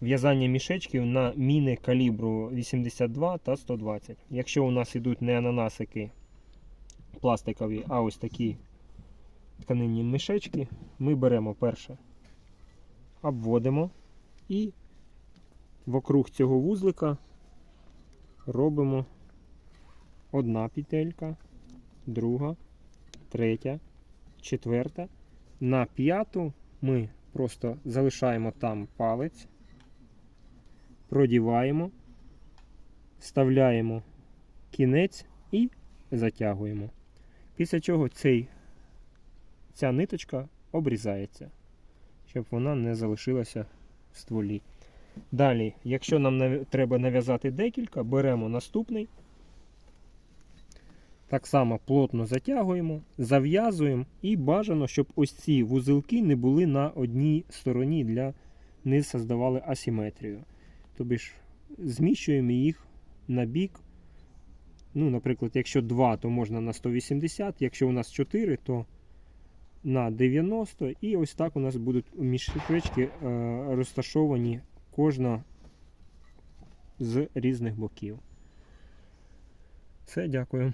В'язання мішечків на міни калібру 82 та 120. Якщо у нас йдуть не ананасики пластикові, а ось такі тканинні мішечки, ми беремо перше, обводимо і вокруг цього вузлика робимо одна петелька, друга, третя, четверта. На п'яту ми просто залишаємо там палець, продіваємо, вставляємо кінець і затягуємо. Після чого цей, ця ниточка обрізається, щоб вона не залишилася в стволі. Далі, якщо нам треба нав'язати декілька, беремо наступний. Так само плотно затягуємо, зав'язуємо і бажано, щоб ось ці вузелки не були на одній стороні для не создавали асиметрію. Тобі ж зміщуємо їх на бік. Ну, наприклад, якщо 2, то можна на 180, якщо у нас 4, то на 90. І ось так у нас будуть мішечки е, розташовані кожна з різних боків. Все, дякую.